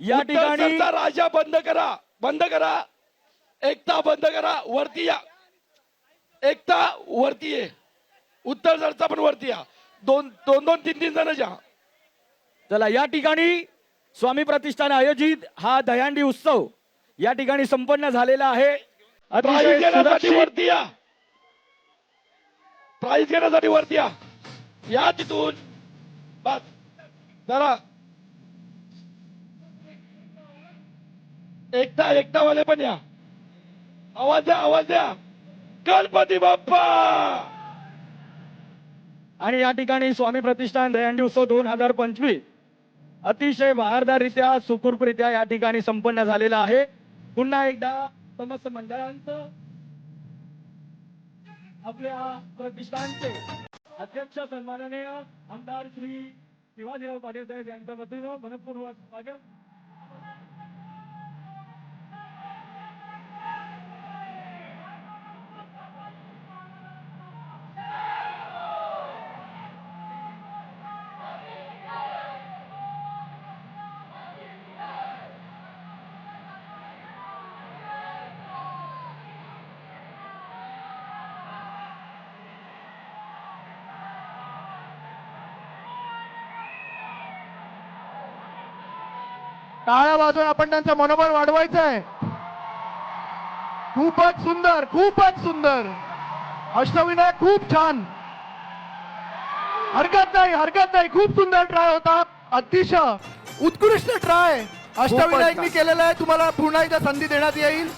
या ठिकाणी राजा बंद करा बंद करा. एकता बंद करा वरती या. एकता वरती ये. उत्तर सरचा पण वरती या. दोन दोन दोन तीन तीन जण जा. चला या ठिकाणी स्वामी प्रतिष्ठान आयोजित हा दह्यांडी उत्सव या ठिकाणी संपन्न झालेला आहे. वरती या. प्राईज घेण्यासाठी वरती या. या तिथून बस. जरा एकटा एकटावाले पण या. आवाज द्या आवाज द्या. गणपती बाप्पा! आणि या ठिकाणी स्वामी प्रतिष्ठान दहीहंडी उत्सव दोन हजार पंचवीस अतिशय बहारदाररित्या सुखरूपरित्या या ठिकाणी संपन्न झालेला आहे. पुन्हा एकदा समस्त मंडळांचं आपल्या प्रतिष्ठानचे अध्यक्ष सन्माननीय आमदार श्री शिवाजीराव पाटील साहेब यांच्या वतीनं मनपूर्वक स्वागत. टाळ्या वाजवून आपण त्यांचं मनोबल वाढवायचं आहे खूपच सुंदर खूपच सुंदर. अष्टविनायक खूप छान. हरकत नाही हरकत नाही. खूप सुंदर ट्राय होता. अतिशय उत्कृष्ट ट्राय. अष्टविनायकनी केलेला आहे. तुम्हाला पुन्हा एकदा संधी देण्यात येईल.